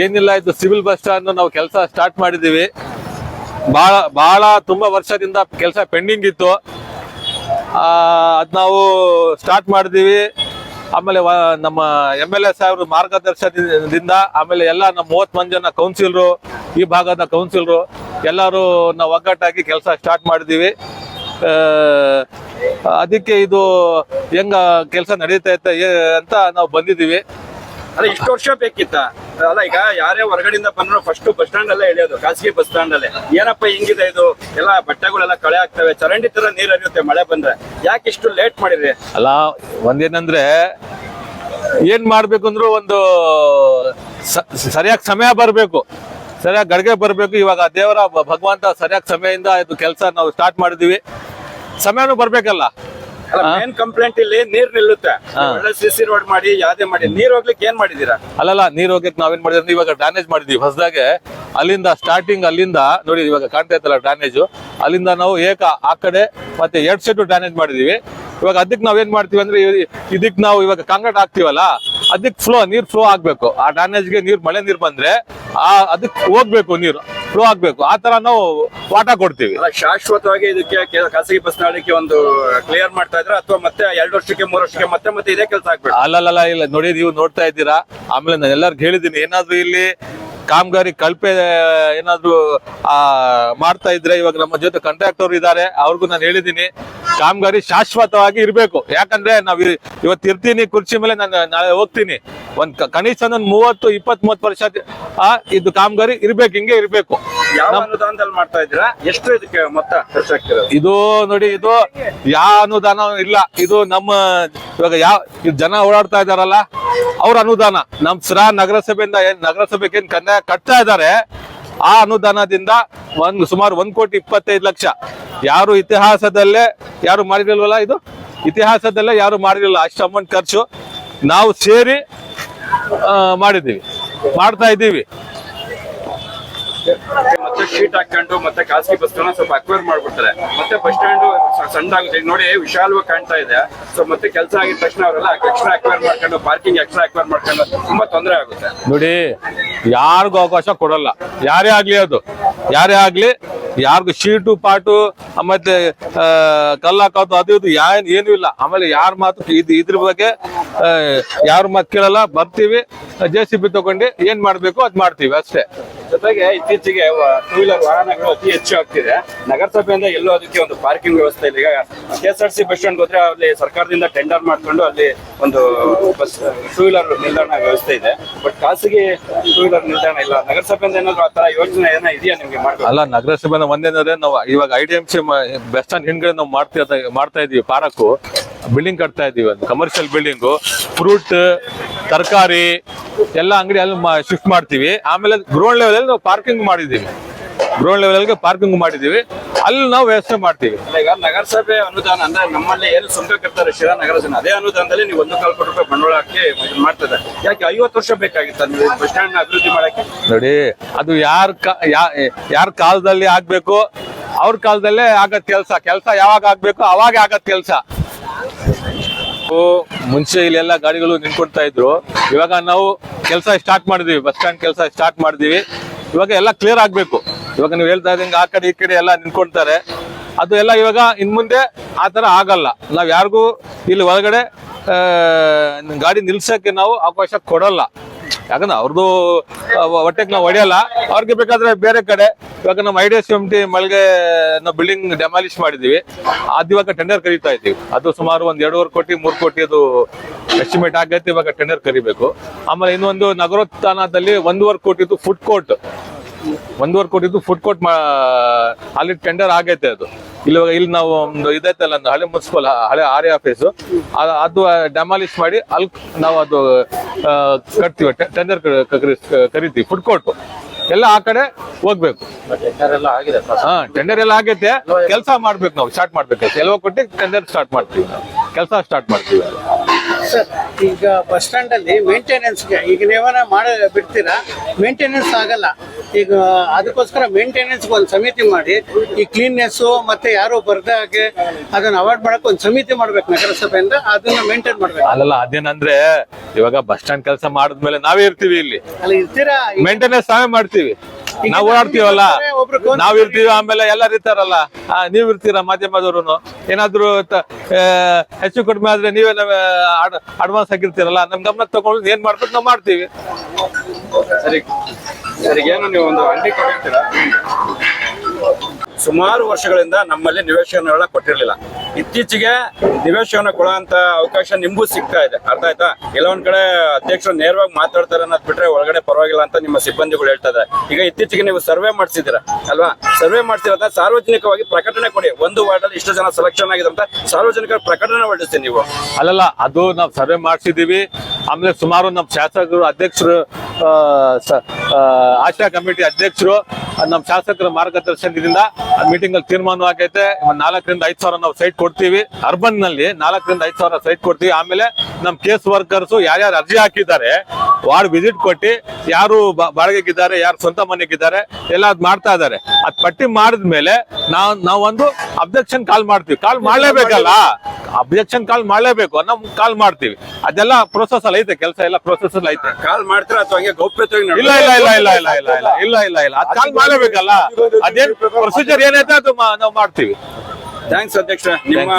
ಏನಿಲ್ಲ, ಇದು civil bus stand ನಾವು ಕೆಲಸ ಸ್ಟಾರ್ಟ್ ಮಾಡಿದೀವಿ ಬಹಳ ಬಹಳ ತುಂಬಾ ವರ್ಷದಿಂದ ಕೆಲಸ ಪೆಂಡಿಂಗ್ ಇತ್ತು. ಅದು ನಾವು ಸ್ಟಾರ್ಟ್ ಮಾಡಿದ್ದೀವಿ. ಆಮೇಲೆ ನಮ್ಮ ಎಂ ಎಲ್ ಎ ಸಾಹೇಬ್ರ ಮಾರ್ಗದರ್ಶನದಿಂದ ಆಮೇಲೆ ಎಲ್ಲ ನಮ್ಮ ಮೂವತ್ತು ಮಂದಿ ಜನ ಕೌನ್ಸಿಲ್ರು ಈ ಭಾಗದ ಕೌನ್ಸಿಲ್ರು ಎಲ್ಲರೂ ನಾವು ಒಗ್ಗಟ್ಟಾಗಿ ಕೆಲಸ ಸ್ಟಾರ್ಟ್ ಮಾಡಿದೀವಿ ಅದಕ್ಕೆ ಇದು ಹೆಂಗ ಕೆಲಸ ನಡೀತೈತೆ ಏ- ಅಂತ ನಾವು ಬಂದಿದ್ದೀವಿ. ಅಲ್ಲ, ಇಷ್ಟು ವರ್ಷ ಬೇಕಿತ್ತ? ಅಲ್ಲ, ಈಗ ಯಾರೇ ಹೊರಗಡೆಯಿಂದ ಬಂದ್ರು ಫಸ್ಟ್ ಬಸ್ ಸ್ಟಾಂಡ್ ಅಲ್ಲೇ ಇಳಿಯೋದು ಖಾಸಗಿ ಬಸ್ ಸ್ಟಾಂಡ್ ಅಲ್ಲೇ. ಏನಪ್ಪ ಹಿಂಗಿದೆ ಇದು? ಎಲ್ಲ ಬಟ್ಟೆಗಳೆಲ್ಲ ಕಳೆ ಆಗ್ತವೆ, ಚರಂಡಿ ತರ ನೀರ್ ಹರಿಯುತ್ತೆ ಮಳೆ ಬಂದ್ರೆ. ಯಾಕೆ ಇಷ್ಟು ಲೇಟ್ ಮಾಡಿರಿ ಅಲ್ಲ, ಒಂದೇನಂದ್ರೆ, ಏನ್ ಮಾಡ್ಬೇಕು ಅಂದ್ರು ಒಂದು ಸರಿಯಾಗಿ ಸಮಯ ಬರಬೇಕು. ಸರಿಯಾಗಿ ಗಡಿಗೆ ಬರಬೇಕು. ಇವಾಗ ದೇವರ ಭಗವಂತ ಸರಿಯಾಗಿ ಸಮಯದಿಂದ ಇದು ಕೆಲಸ ನಾವು ಸ್ಟಾರ್ಟ್ ಮಾಡಿದೀವಿ ಸಮಯನೂ ಬರ್ಬೇಕಲ್ಲ. ಮೇನ್ ಕಂಪ್ಲೇಂಟ್ ಇಲ್ಲಿ ನೀರ್ ನಿಲ್ಲುತ್ತೆ. ಸಿಸಿ ರೋಡ್ ಮಾಡಿ ಯಾವ್ದೇ ಮಾಡಿ ನೀರ್ ಹೋಗ್ಲಿಕ್ಕೆ ಏನ್ ಮಾಡಿದೀರಾ? ಅಲ್ಲಲ್ಲ ನೀರ್ ಹೋಗಕ್ಕೆ ನಾವೇನ್ ಮಾಡಿದ್ರೆ ಇವಾಗ ಡ್ಯಾನೇಜ್ ಮಾಡಿದ್ವಿ. ಹೊಸದಾಗೆ ಅಲ್ಲಿಂದ ಸ್ಟಾರ್ಟಿಂಗ್ ಅಲ್ಲಿಂದ ನೋಡಿ ಇವಾಗ ಕಾಣ್ತಾ ಇತ್ತಲ್ಲ ಡ್ಯಾನೇಜ್ ಅಲ್ಲಿಂದ ನಾವು ಏಕ ಆ ಕಡೆ ಮತ್ತೆ ಎರಡ್ ಸೆಟ್ ಡ್ಯಾನೇಜ್ ಮಾಡಿದೀವಿ. ಇವಾಗ ಅದಕ್ಕೆ ನಾವೇನ್ ಮಾಡ್ತೀವಿ ಅಂದ್ರೆ ಇದಕ್ಕೆ ಇದಕ್ ನಾವು ಇವಾಗ ಕಾಂಕ್ರೀಟ್ ಹಾಕ್ತಿವಲ್ಲ ಅದಕ್ಕೆ ಫ್ಲೋ ನೀರ್ ಫ್ಲೋ ಆಗ್ಬೇಕು. ಆ ಡ್ಯಾನೇಜ್ಗೆ ನೀರ್ ಮಳೆ ನೀರ್ ಬಂದ್ರೆ ಆ ಅದಕ್ಕೆ ಹೋಗ್ಬೇಕು ನೀರು. ಫ್ಲೋ ಆಗ್ಬೇಕು. ಆ ತರ ನಾವು ಪಾಠ ಕೊಡ್ತೀವಿ. ಶಾಶ್ವತವಾಗಿ ಇದಕ್ಕೆ ಖಾಸಗಿ ಬಸ್ ನಾಳಿಕೆ ಒಂದು ಕ್ಲಿಯರ್ ಮಾಡ್ತಾ ಇದ್ರೆ ಅಥವಾ ಮತ್ತೆ ಎರಡು ವರ್ಷಕ್ಕೆ ಮೂರು ವರ್ಷಕ್ಕೆ ಮತ್ತೆ ಮತ್ತೆ ಇದೇ ಕೆಲಸ ಆಗ್ಬೇಕು ಅಲ್ಲಲ್ಲ ಇಲ್ಲ ನೋಡಿ ನೀವು ನೋಡ್ತಾ ಇದ್ದೀರಾ? ಆಮೇಲೆ ನಾನು ಎಲ್ಲರಿಗೂ ಹೇಳಿದ್ದೀನಿ ಏನಾದ್ರೂ ಇಲ್ಲಿ ಕಾಮಗಾರಿ ಕಳಪೆ ಏನಾದ್ರು ಆ ಮಾಡ್ತಾ ಇದ್ರೆ ಇವಾಗ ನಮ್ಮ ಜೊತೆ ಕಾಂಟ್ರಾಕ್ಟರ್ ಇದ್ದಾರೆ ಅವ್ರಿಗೂ ನಾನು ಹೇಳಿದ್ದೀನಿ. ಕಾಮಗಾರಿ ಶಾಶ್ವತವಾಗಿ ಇರ್ಬೇಕು. ಯಾಕಂದ್ರೆ ನಾವ್ ಇವತ್ತು ಇರ್ತೀನಿ ಕುರ್ಚಿ ಮೇಲೆ ನಾನು ನಾಳೆ ಹೋಗ್ತೀನಿ. ಒಂದ್ ಕನಿಷ್ಠ ಒಂದು ಮೂವತ್ತು ಇಪ್ಪತ್ ಮೂವತ್ ವರ್ಷ ಆ ಇದು ಕಾಮಗಾರಿ ಇರ್ಬೇಕು ಹಿಂಗೆ ಇರ್ಬೇಕು. ಯಾವ ಅನುದಾನದಲ್ಲಿ ಮಾಡ್ತಾ ಇದ್ದೀರಾ? ಎಷ್ಟು ಇದಕ್ಕೆ ಮೊತ್ತ ಖರ್ಚಾಗ್ತಿರೋದು? ಇದು ನೋಡಿ ಇದು ಯಾವ ಅನುದಾನ ಇಲ್ಲ. ಇದು ನಮ್ಮ ಇವಾಗ ಯಾವ ಜನ ಓಡಾಡ್ತಾ ಇದಾರಲ್ಲ ಅವ್ರ ಅನುದಾನ. ನಮ್ ಸ್ರಾ ನಗರಸಭೆಯಿಂದ ಏನ್ ನಗರಸಭೆಗೆ ಏನ್ ಕನ್ಯಾ ಕಟ್ತಾ ಇದ್ದಾರೆ ಆ ಅನುದಾನದಿಂದ ಒಂದು ಸುಮಾರು ಒಂದ್ ಕೋಟಿ ಇಪ್ಪತ್ತೈದು ಲಕ್ಷ. ಯಾರು ಇತಿಹಾಸದಲ್ಲೇ ಯಾರು ಮಾಡಿರಲ್ವಲ್ಲ ಇದು? ಇತಿಹಾಸದಲ್ಲೇ ಯಾರು ಮಾಡಿರಲಿಲ್ಲ. ಅಷ್ಟು ಅಮೌಂಟ್ ಖರ್ಚು ನಾವು ಸೇರಿ ಮಾಡಿದ್ದೀವಿ. ಮಾಡ್ತಾ ಇದ್ದೀವಿ. ಮತ್ತೆ ಶೀಟ್ ಹಾಕೊಂಡು ಮತ್ತೆ ಖಾಸಗಿ ಬಸ್ ಸ್ವಲ್ಪ ಅಕ್ವೈರ್ ಮಾಡ್ಬಿಡ್ತಾರೆ. ಮತ್ತೆ ಬಸ್ ಸ್ಟ್ಯಾಂಡ್ ಸಣ್ಣ ಆಗುತ್ತೆ ನೋಡಿ, ವಿಶಾಲವಾಗಿ ಕಾಣ್ತಾ ಇದೆ. ಸೊ ಮತ್ತೆ ಕೆಲಸ ಆಗಿದ ತಕ್ಷಣ ಅವರೆಲ್ಲ ಎಕ್ಸ್ಟ್ರಾ ಅಕ್ವೈರ್ ಮಾಡ್ಕೊಂಡು ಪಾರ್ಕಿಂಗ್ ಎಕ್ಸ್ಟ್ರಾ ಅಕ್ವೈರ್ ಮಾಡ್ಕೊಂಡು ತುಂಬಾ ತೊಂದರೆ ಆಗುತ್ತೆ. ನೋಡಿ, ಯಾರಿಗೂ ಅವಕಾಶ ಕೊಡಲ್ಲ. ಯಾರೇ ಆಗ್ಲಿ ಅದು. ಯಾರೇ ಆಗ್ಲಿ ಯಾರಿಗೂ ಶೀಟು ಪಾಟು ಮತ್ತೆ ಆ, ಕಲ್ಲು ಹಾಕೋದು ಅದು ಇದು ಏನ್ ಏನು ಇಲ್ಲ. ಆಮೇಲೆ ಯಾರ ಮಾತು ಇದು ಇದ್ರ ಬಗ್ಗೆ ಯಾರು ಮಾತು ಕೇಳಲ್ಲ. ಬರ್ತೀವಿ. ಜೆ ಸಿ ಬಿ ತಗೊಂಡು ಏನ್ ಮಾಡ್ಬೇಕು ಅದ್ ಮಾಡ್ತೀವಿ ಅಷ್ಟೇ. ಜೊತೆಗೆ ಇತ್ತೀಚೆಗೆ ಟೂ ವೀಲರ್ ವಾಹನಗಳು ಅತಿ ಹೆಚ್ಚು ಆಗ್ತಿದೆ. ನಗರಸಭೆಯಿಂದ ಎಲ್ಲೋ ಅದಕ್ಕೆ ಒಂದು ಪಾರ್ಕಿಂಗ್ ವ್ಯವಸ್ಥೆ ಇಲ್ಲ ಈಗ K S R C bus stand ಹೋದ್ರೆ ಅಲ್ಲಿ ಸರ್ಕಾರದಿಂದ ಟೆಂಡರ್ ಮಾಡ್ಕೊಂಡು ಅಲ್ಲಿ ಒಂದು ಬಸ್ ಟೂ ವೀಲರ್ ನಿಲ್ದಾಣ ವ್ಯವಸ್ಥೆ ಇದೆ. ಬಟ್ ಖಾಸಗಿ ಟೂ ವೀಲರ್ ನಿಲ್ದಾಣ ಇಲ್ಲ. ನಗರಸಭೆಯಿಂದ ಏನಾದ್ರು ಆ ತರ ಯೋಜನೆ ಏನೋ ಇದೆಯಾ ನಿಮ್ಗೆ ಮಾಡ್ಬೇಕು? ಅಲ್ಲ ನಗರಸಭೆ ಒಂದೇನಂದ್ರೆ ನಾವು ಇವಾಗ I D M C bus stand ನಾವು ಮಾಡ್ತಾ ಮಾಡ್ತಾ ಇದೀವಿ ಪಾರಕು ಬಿಲ್ಡಿಂಗ್ ಕಟ್ತಾ ಇದೀವಿ ಒಂದು ಕಮರ್ಷಿಯಲ್ ಬಿಲ್ಡಿಂಗು ಫ್ರೂಟ್ ತರಕಾರಿ, ಎಲ್ಲ ಅಂಗಡಿ ಅಲ್ಲಿ ಶಿಫ್ಟ್ ಮಾಡ್ತೀವಿ. ಆಮೇಲೆ ಗ್ರೌಂಡ್ ಲೆವೆಲ್ ನಾವು ಪಾರ್ಕಿಂಗ್ ಮಾಡಿದೀವಿ ಗ್ರೌಂಡ್ ಲೆವೆಲ್ಗೆ ಪಾರ್ಕಿಂಗ್ ಮಾಡಿದೀವಿ ಅಲ್ಲಿ ನಾವು ವ್ಯವಸ್ಥೆ ಮಾಡ್ತೀವಿ. ಈಗ ನಗರಸಭೆ ಅನುದಾನ ಅಂದ್ರೆ ನಮ್ಮಲ್ಲಿ ಏನು ಸುಂಕ ಕಟ್ತಾರೆ ಶಿರಾ ನಗರ ಜನ? ಅದೇ ಅನುದಾನದಲ್ಲಿ ನೀವು ಒಂದು ಕಾಲು ಕೋಟಿ ರೂಪಾಯಿ ಬಂಡವಾಳ ಹಾಕಿ ಇದನ್ನ ಮಾಡ್ತದೆ. ಯಾಕೆ ಐವತ್ತು ವರ್ಷ ಬೇಕಾಗಿತ್ತು ನೀವು ಬಸ್ ಸ್ಟ್ಯಾಂಡ್ ಅಭಿವೃದ್ಧಿ ಮಾಡಕ್ಕೆ? ನೋಡಿ ಅದು ಯಾರ ಯಾರ ಕಾಲದಲ್ಲಿ ಆಗ್ಬೇಕು ಅವ್ರ ಕಾಲದಲ್ಲೇ ಆಗತ್ ಕೆಲಸ. ಕೆಲಸ ಯಾವಾಗ ಆಗ್ಬೇಕು ಅವಾಗ ಆಗತ್ ಕೆಲಸ. ಮುಂಚೆ ಇಲ್ಲೆಲ್ಲ ಗಾಡಿಗಳು ನಿಂತ್ಕೊಡ್ತಾ ಇದ್ರು. ಇವಾಗ ನಾವು ಕೆಲಸ ಸ್ಟಾರ್ಟ್ ಮಾಡಿದೀವಿ. ಬಸ್ ಸ್ಟ್ಯಾಂಡ್ ಕೆಲಸ ಸ್ಟಾರ್ಟ್ ಮಾಡಿದೀವಿ. ಇವಾಗ ಎಲ್ಲ ಕ್ಲಿಯರ್ ಆಗ್ಬೇಕು. ಇವಾಗ ನೀವು ಹೇಳ್ತಾ ಇದ್ದಂಗೆ ಆ ಕಡೆ ಈ ಕಡೆ ಎಲ್ಲ ನಿಂತ್ಕೊಳ್ತಾರೆ. ಅದು ಎಲ್ಲ ಇವಾಗ ಇನ್ ಮುಂದೆ ಆ ತರ ಆಗಲ್ಲ. ನಾವ್ ಯಾರಿಗೂ ಇಲ್ಲಿ ಒಳಗಡೆ ಗಾಡಿ ನಿಲ್ಸಕ್ಕೆ ನಾವು ಅವಕಾಶ ಕೊಡಲ್ಲ. ಯಾಕಂದ್ರೆ ಅವ್ರದ್ದು ಹೊಟ್ಟೆಗೆ ನಾವು ಹೊಡೆಯಲ್ಲ. ಅವ್ರಿಗೆ ಬೇಕಾದ್ರೆ ಬೇರೆ ಕಡೆ, ಇವಾಗ ನಮ್ಮ I D S M T ಮಳಿಗೆ ನಾವು ಬಿಲ್ಡಿಂಗ್ ಡೆಮಾಲಿಷ್ ಮಾಡಿದೀವಿ ಅದು ಇವಾಗ ಟೆಂಡರ್ ಕರೀತಾ ಇದ್ದೀವಿ. ಅದು ಸುಮಾರು ಒಂದ್ ಎರಡೂವರೆ ಕೋಟಿ, ಮೂರು ಕೋಟಿ ಅದು ಎಸ್ಟಿಮೇಟ್ ಆಗೈತೆ ಇವಾಗ ಟೆಂಡರ್ ಕರಿಬೇಕು. ಆಮೇಲೆ ಇನ್ನೊಂದು ನಗರೋತ್ಥಾನದಲ್ಲಿ ಒಂದೂವರೆ ಕೋಟಿದು ಫುಡ್ ಕೋರ್ಟ್ ಒಂದೂವರೆ ಕೋಟಿದ್ದು ಫುಡ್ ಕೋರ್ಟ್ ಅಲ್ಲಿ ಟೆಂಡರ್ ಆಗೈತೆ ಅದು. ಇಲ್ಲಿ ಇವಾಗ ಇಲ್ಲಿ ನಾವು ಒಂದು ಇದೈತಲ್ಲ ಒಂದು ಹಳೆ ಮುನ್ಸಿಪಲ್ ಹಳೆ ಆರ್ ಆಫೀಸು ಅದು ಡೆಮಾಲಿಶ್ ಮಾಡಿ ಅಲ್ಲಿ ನಾವು ಅದು ಕಟ್ತೀವಿ ಟೆಂಡರ್ ಕರಿತೀವಿ ಫುಡ್ ಕೋರ್ಟ್ ಎಲ್ಲ ಆ ಕಡೆ ಹೋಗ್ಬೇಕು. ಹಾ ಟೆಂಡರ್ ಎಲ್ಲ ಆಗೈತೆ. ಕೆಲಸ ಮಾಡ್ಬೇಕು ನಾವು ಸ್ಟಾರ್ಟ್ ಮಾಡ್ಬೇಕು. ಎಲ್ವ ಕೊಟ್ಟು ಟೆಂಡರ್ ಸ್ಟಾರ್ಟ್ ಮಾಡ್ತೀವಿ ನಾವು. ಕೆಲಸ ಸ್ಟಾರ್ಟ್ ಮಾಡ್ತೀವಿ. ಸರ್ ಈಗ ಬಸ್ ಸ್ಟ್ಯಾಂಡ್ ಅಲ್ಲಿ ಮೇಂಟೆನೆನ್ಸ್ಗೆ ಈಗ ನೀವನ ಮಾಡ ಬಿಡ್ತೀರಾ? ಮೇಂಟೆನೆನ್ಸ್ ಆಗಲ್ಲ. ಈಗ ಅದಕ್ಕೋಸ್ಕರ ಮೇಂಟೆನೆನ್ಸ್ ಒಂದು ಸಮಿತಿ ಮಾಡಿ ಈ ಕ್ಲೀನ್ನೆಸ್ ಮತ್ತೆ ಯಾರು ಬರ್ದಾಗೆ ಅದನ್ನ ಅವಾಯ್ಡ್ ಮಾಡಕ್ ಒಂದು ಸಮಿತಿ ಮಾಡ್ಬೇಕು ನಗರಸಭೆಯಿಂದ ಅದನ್ನ ಮೇಂಟೈನ್ ಮಾಡ್ಬೇಕು. ಅಲ್ಲಲ್ಲ ಅದೇನಂದ್ರೆ ಇವಾಗ ಬಸ್ ಸ್ಟ್ಯಾಂಡ್ ಕೆಲಸ ಮಾಡಿದ್ಮೇಲೆ ನಾವೇ ಇರ್ತೀವಿ ಇಲ್ಲಿ. ಅಲ್ಲಿ ಇರ್ತೀರಾ? ಮೇಂಟೆನೆನ್ಸ್ ನಾವೇ ಮಾಡ್ತೀವಿ. ನಾವು ಓಡಾಡ್ತೀವಲ್ಲ? ನಾವ್ ಇರ್ತೀವಿ ಆಮೇಲೆ ಎಲ್ಲಾರು ಇರ್ತಾರಲ್ಲ? ಆ, ನೀವ್ ಇರ್ತೀರಾ ಮಾಧ್ಯಮದವರು ಏನಾದ್ರು ಹೆಚ್ಚು ಕಡಿಮೆ ಆದ್ರೆ ನೀವೇ ಅಡ್ವಾನ್ಸ್ ಆಗಿರ್ತೀರಲ್ಲ? ನಮ್ ಗಮನ ತಗೊಂಡು ಏನ್ ಮಾಡ್ಬೇಕು ನಾವ್ ಮಾಡ್ತೀವಿ. ಸರಿ. ಸರಿ ಏನು ನೀವು ಒಂದು ಅಂಗಡಿ ಕೊಟ್ಟಿರ್ತೀರಾ? ಸುಮಾರು ವರ್ಷಗಳಿಂದ ನಮ್ಮಲ್ಲಿ ನಿವೇಶನಗಳನ್ನ ಕೊಟ್ಟಿರ್ಲಿಲ್ಲ. ಇತ್ತೀಚೆಗೆ ನಿವೇಶನ ಕೊಡುವಂತ ಅವಕಾಶ ನಿಮಗೂ ಸಿಗ್ತಾ ಇದೆ. ಅರ್ಥ ಆಯ್ತಾ? ಕೆಲವೊಂದ್ ಕಡೆ ಅಧ್ಯಕ್ಷರು ನೇರವಾಗಿ ಮಾತಾಡ್ತಾರೆ ಅನ್ನೋದ್ ಬಿಟ್ರೆ ಒಳಗಡೆ ಪರವಾಗಿಲ್ಲ ಅಂತ ನಿಮ್ಮ ಸಿಬ್ಬಂದಿಗಳು ಹೇಳ್ತಾ ಇದ್ದಾರೆ ಈಗ ಇತ್ತೀಚೆಗೆ ನೀವು ಸರ್ವೆ ಮಾಡಿಸಿದ್ರ ಅಲ್ವಾ? ಸರ್ವೆ ಮಾಡ್ಸಿರೋದ ಸಾರ್ವಜನಿಕವಾಗಿ ಪ್ರಕಟಣೆ ಕೊಡಿ. ಒಂದು ವಾರ್ಡ್ ಅಲ್ಲಿ ಇಷ್ಟು ಜನ ಸೆಲೆಕ್ಷನ್ ಆಗಿದೆ ಅಂತ ಸಾರ್ವಜನಿಕ ಪ್ರಕಟಣೆ ಹೊರಡಿಸ್ತೀನಿ ನೀವು. ಅಲ್ಲಲ್ಲ, ಅದು ನಾವು ಸರ್ವೆ ಮಾಡಿಸಿದೀವಿ ಆಮೇಲೆ ಸುಮಾರು ನಮ್ಮ ಶಾಸಕರು, ಅಧ್ಯಕ್ಷರು ಆಶಾ ಕಮಿಟಿ ಅಧ್ಯಕ್ಷರು ನಮ್ಮ ಶಾಸಕರ ಮಾರ್ಗದರ್ಶನದಿಂದ ಮೀಟಿಂಗ್ ಅಲ್ಲಿ ತೀರ್ಮಾನವಾಗೈತೆ. ನಾಲ್ಕರಿಂದ ಐದು ಸಾವಿರ ನಾವು ಸೈಟ್ ಕೊಡ್ತೀವಿ. ಅರ್ಬನ್ನಲ್ಲಿ ನಾಲ್ಕರಿಂದ ಐದು ಸಾವಿರ ಸೈಟ್ ಕೊಡ್ತೀವಿ. ಆಮೇಲೆ ನಮ್ ಕೇಸ್ ವರ್ಕರ್ಸ್ ಯಾರ್ಯಾರು ಅರ್ಜಿ ಹಾಕಿದ್ದಾರೆ ವಾರ್ಡ್ ವಿಸಿಟ್ ಕೊಟ್ಟು ಯಾರು ಬಾಡಿಗೆಗಿದ್ದಾರೆ ಯಾರು ಸ್ವಂತ ಮನೆಗಿದ್ದಾರೆ ಎಲ್ಲ ಅದ್ ಮಾಡ್ತಾ ಇದಾರೆ ಅದ್ ಪಟ್ಟಿ ಮಾಡಿದ್ಮೇಲೆ ನಾವ್ ನಾವೊಂದು ಅಬ್ಜೆಕ್ಷನ್ ಕಾಲ್ ಮಾಡ್ತೀವಿ. ಕಾಲ್ ಮಾಡ್ಲೇಬೇಕಲ್ಲ? ಅಬ್ಜೆಕ್ಷನ್ ಕಾಲ್ ಮಾಡ್ಲೇಬೇಕು ನಮ್ ಕಾಲ್ ಮಾಡ್ತೀವಿ. ಅದೆಲ್ಲ ಪ್ರೊಸೆಸ್ ಅಲ್ಲಿ ಐತೆ ಕೆಲಸ ಎಲ್ಲ ಪ್ರೊಸೆಸ್ ಅಲ್ಲಿ ಐತೆ. ಕಾಲ್ ಮಾಡ್ತಾರೆ ಅಥವಾ ಹಂಗೆ ಗೌಪ್ಯತೆ ಇಲ್ಲ ಇಲ್ಲ ಇಲ್ಲ ಇಲ್ಲ ಇಲ್ಲ ಇಲ್ಲ ಇಲ್ಲ ಇಲ್ಲ ಇಲ್ಲ ಇಲ್ಲ. ಅದ್ ಕಾಲ್ ಮಾಡ್ಲೇಬೇಕಲ್ಲ? ಅದೇನ್ ಪ್ರೊಸೀಜರ್ ಏನೈತೆ ಅದು ನಾವು ಮಾಡ್ತೀವಿ. ಥ್ಯಾಂಕ್ಸ್ ಅಧ್ಯಕ್ಷ ನಿಮ್ಮ